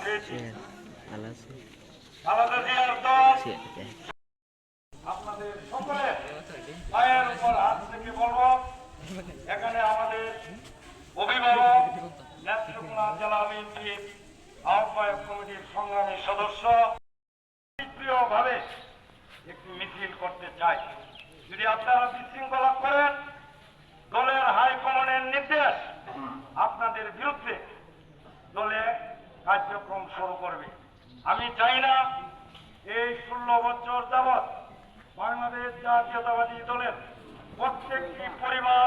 পেয়েছি। ভালো আছে। খালেদা জিয়ার দল আপনাদের সকলে পায়ের উপর হাত থেকে বলব এখানে আমাদের অভিভাবক নেত্রকোনা জেলা বিএনপির আহ্বায়ক কমিটির সংগ্রামী সদস্য প্রিয়ভাবে একটি মিছিল করতে চাই। যদি আপনারা বিশৃঙ্খলা করেন দলের হাইকমান্ডের নির্দেশ আপনাদের বিরুদ্ধে দলে কার্যক্রম শুরু করবে। আমি চাই না এই ষোলো বছর যাবৎ বাংলাদেশ জাতীয়তাবাদী দলের প্রত্যেকটি পরিবার,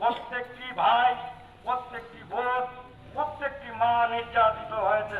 প্রত্যেকটি ভাই, প্রত্যেকটি বোন, প্রত্যেকটি মা নির্যাতিত হয়েছে।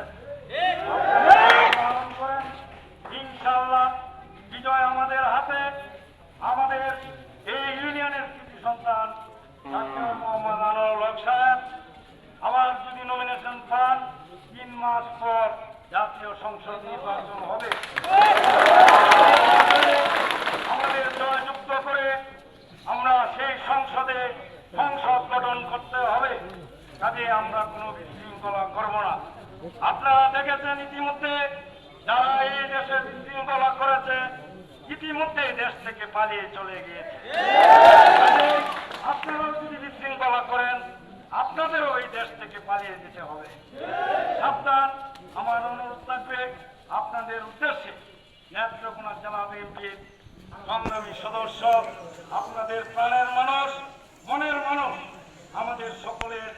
আপনারা দেখেছেন ইতিমধ্যে যারা এই দেশে বিশৃঙ্খলা করেছে ইতিমধ্যে দেশ থেকে পালিয়ে চলে গিয়েছে। আপনারাও যদি বিশৃঙ্খলা করেন, আপনাদেরও এই দেশ থেকে পালিয়ে যেতে হবে। সাবধান, আমার অনুরোধ থাকবে, আপনাদের উদ্দেশ্যে নেত্রকোনা জেলা বিএনপির সংগ্রামী সদস্য, আপনাদের প্রাণের মানুষ, মনের মানুষ, আমাদের সকলের